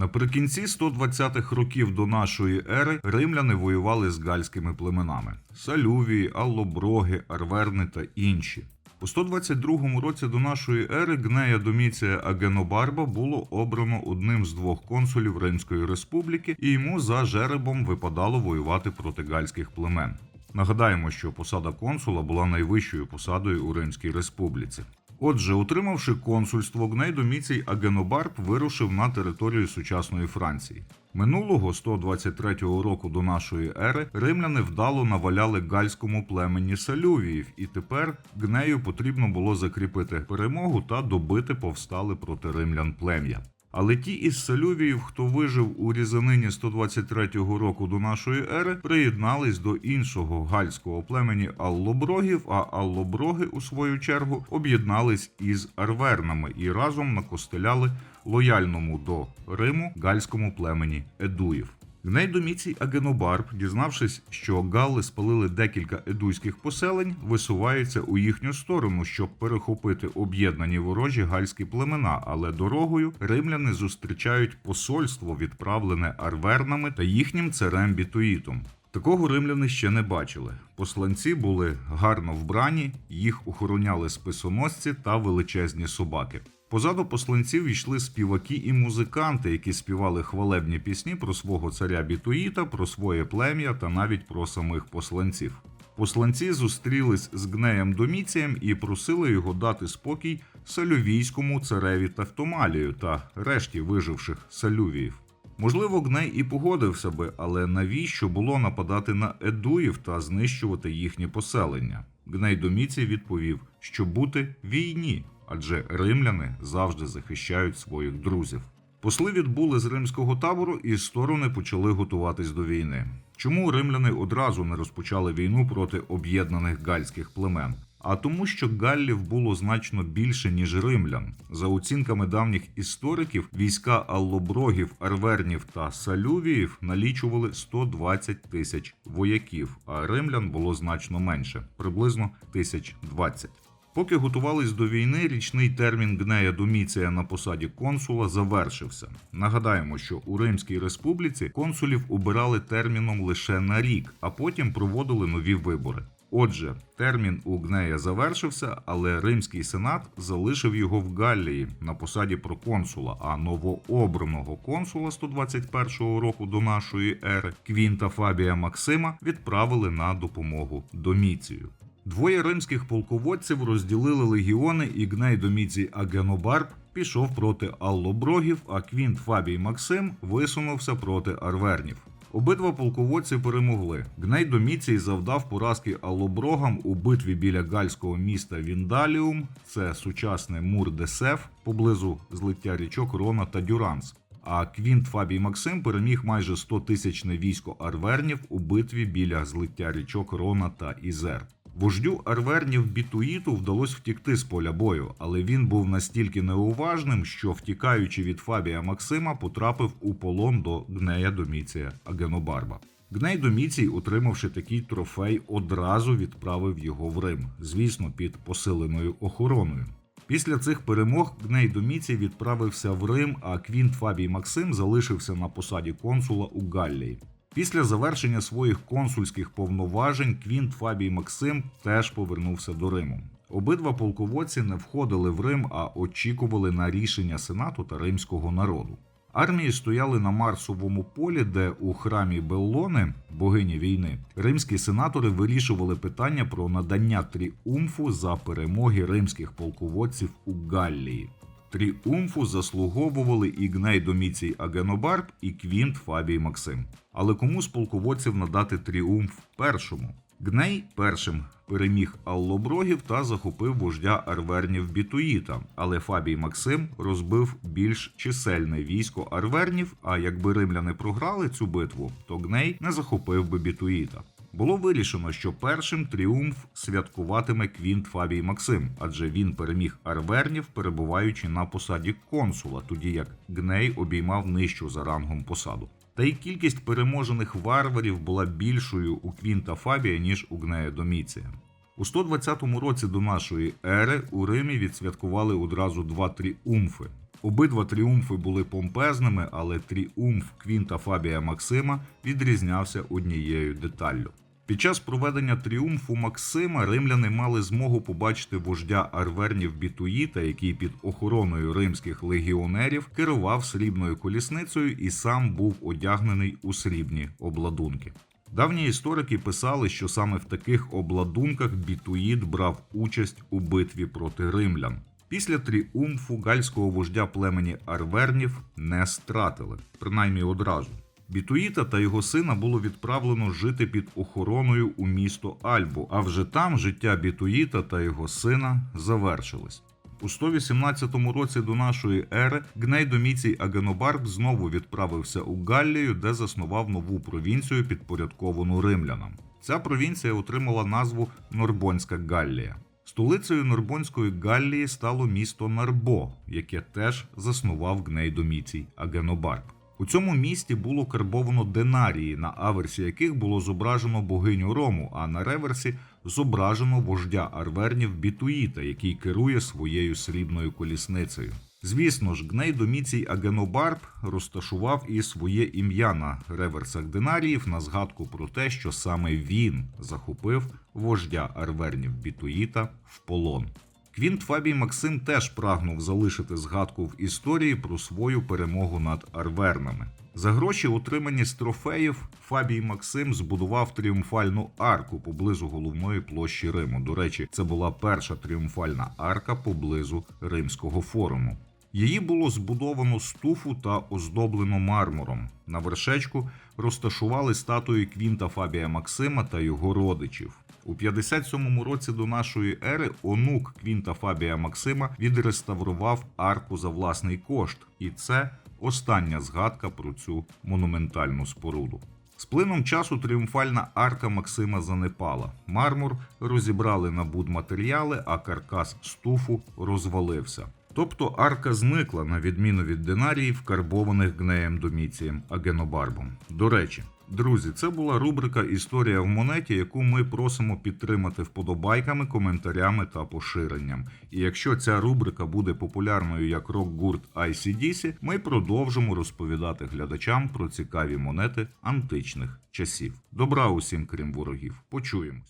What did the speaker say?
Наприкінці 120-х років до нашої ери римляни воювали з гальськими племенами: Салювії, Аллоброги, Арверни та інші. У 122 році до нашої ери Гнея Доміція Агенобарба було обрано одним з двох консулів Римської республіки, і йому за жеребом випадало воювати проти гальських племен. Нагадаємо, що посада консула була найвищою посадою у Римській республіці. Отже, отримавши консульство, Гней Доміцій Агенобарб вирушив на територію сучасної Франції. Минулого 123 року до нашої ери римляни вдало наваляли гальському племені Салювіїв, і тепер Гнею потрібно було закріпити перемогу та добити повстали проти римлян плем'я. Але ті із Салювіїв, хто вижив у різанині 123 року до нашої ери, приєднались до іншого гальського племені Аллоброгів, а Аллоброги, у свою чергу, об'єднались із арвернами і разом накостеляли лояльному до Риму гальському племені Едуїв. Гней Доміцій Агенобарб, дізнавшись, що галли спалили декілька едуйських поселень, висувається у їхню сторону, щоб перехопити об'єднані ворожі гальські племена, але дорогою римляни зустрічають посольство, відправлене арвернами та їхнім царем Бітуїтом. Такого римляни ще не бачили. Посланці були гарно вбрані, їх охороняли списоносці та величезні собаки. Позаду посланців йшли співаки і музиканти, які співали хвалебні пісні про свого царя Бітуїта, про своє плем'я та навіть про самих посланців. Посланці зустрілись з гнеєм Доміцієм і просили його дати спокій салювійському цареві Тавтомалію та решті виживших салювіїв. Можливо, Гней і погодився би, але навіщо було нападати на едуїв та знищувати їхні поселення? Гней Доміцій відповів, що бути війні, адже римляни завжди захищають своїх друзів. Посли відбули з римського табору, і сторони почали готуватись до війни. Чому римляни одразу не розпочали війну проти об'єднаних гальських племен? А тому, що галлів було значно більше, ніж римлян. За оцінками давніх істориків, війська аллоброгів, арвернів та салювіїв налічували 120 тисяч вояків, а римлян було значно менше приблизно тисяч 20. Поки готувались до війни, річний термін Гнея Доміція на посаді консула завершився. Нагадаємо, що у Римській республіці консулів обирали терміном лише на рік, а потім проводили нові вибори. Отже, термін у Гнея завершився, але Римський сенат залишив його в Галлії на посаді проконсула, а новообраного консула 121 року до нашої ери Квінта Фабія Максима відправили на допомогу Доміцію. Двоє римських полководців розділили легіони, і Гней Доміцій Агенобарб пішов проти Аллоброгів, а Квінт Фабій Максим висунувся проти арвернів. Обидва полководці перемогли. Гней Доміцій завдав поразки Аллоброгам у битві біля гальського міста Віндаліум, це сучасне Мур-де-Сеф, поблизу злиття річок Рона та Дюранс. А Квінт Фабій Максим переміг майже 100-тисячне військо арвернів у битві біля злиття річок Рона та Ізер. Вождю арвернів Бітуїту вдалося втікти з поля бою, але він був настільки неуважним, що, втікаючи від Фабія Максима, потрапив у полон до Гнея Доміція Агенобарба. Гней Доміцій, отримавши такий трофей, одразу відправив його в Рим, звісно, під посиленою охороною. Після цих перемог Гней Доміцій відправився в Рим, а Квінт Фабій Максим залишився на посаді консула у Галлії. Після завершення своїх консульських повноважень Квінт Фабій Максим теж повернувся до Риму. Обидва полководці не входили в Рим, а очікували на рішення Сенату та римського народу. Армії стояли на Марсовому полі, де у храмі Беллони, богині війни, римські сенатори вирішували питання про надання тріумфу за перемоги римських полководців у Галлії. Тріумфу заслуговували і Гней Доміцій Агенобарб, і Квінт Фабій Максим. Але кому з полководців надати тріумф першому? Гней першим переміг Аллоброгів та захопив вождя арвернів Бітуїта, але Фабій Максим розбив більш чисельне військо арвернів. А якби римляни програли цю битву, то Гней не захопив би Бітуїта. Було вирішено, що першим тріумф святкуватиме Квінт Фабій Максим, адже він переміг арвернів, перебуваючи на посаді консула, тоді як Гней обіймав нижчу за рангом посаду. Та й кількість переможених варварів була більшою у Квінта Фабія, ніж у Гнея Доміція. У 120 році до нашої ери у Римі відсвяткували одразу два тріумфи. Обидва тріумфи були помпезними, але тріумф Квінта Фабія Максима відрізнявся однією деталлю. Під час проведення тріумфу Максима римляни мали змогу побачити вождя арвернів Бітуїта, який під охороною римських легіонерів керував срібною колісницею і сам був одягнений у срібні обладунки. Давні історики писали, що саме в таких обладунках Бітуїд брав участь у битві проти римлян. Після тріумфу гальського вождя племені Арвернів не стратили, принаймні одразу. Бітуїта та його сина було відправлено жити під охороною у місто Альбу, а вже там життя Бітуїта та його сина завершилось. У 118 році до нашої ери Гней Доміцій Агенобарб знову відправився у Галлію, де заснував нову провінцію, підпорядковану римлянам. Ця провінція отримала назву Норбонська Галлія. Столицею Норбонської Галлії стало місто Нарбо, яке теж заснував Гней Доміцій Агенобарб. У цьому місті було карбовано динарії, на аверсі яких було зображено богиню Рому, а на реверсі зображено вождя арвернів Бітуїта, який керує своєю срібною колісницею. Звісно ж, Гней Доміцій Агенобарб розташував і своє ім'я на реверсах динаріїв на згадку про те, що саме він захопив вождя арвернів Бітуїта в полон. Квінт Фабій Максим теж прагнув залишити згадку в історії про свою перемогу над арвернами. За гроші, отримані з трофеїв, Фабій Максим збудував тріумфальну арку поблизу головної площі Риму. До речі, це була перша тріумфальна арка поблизу Римського форуму. Її було збудовано з туфу та оздоблено мармуром. На вершечку розташували статуї Квінта Фабія Максима та його родичів. У 57-му році до нашої ери онук Квінта Фабія Максима відреставрував арку за власний кошт, і це остання згадка про цю монументальну споруду. З плином часу тріумфальна арка Максима занепала. Мармур розібрали на будматеріали, а каркас стуфу розвалився. Тобто арка зникла на відміну від динаріїв, карбованих гнеєм доміцієм Агенобарбом. До речі, друзі, це була рубрика Історія в монеті, яку ми просимо підтримати вподобайками, коментарями та поширенням. І якщо ця рубрика буде популярною як рок-гурт ICDC, ми продовжимо розповідати глядачам про цікаві монети античних часів. Добра усім, крім ворогів. Почуємось.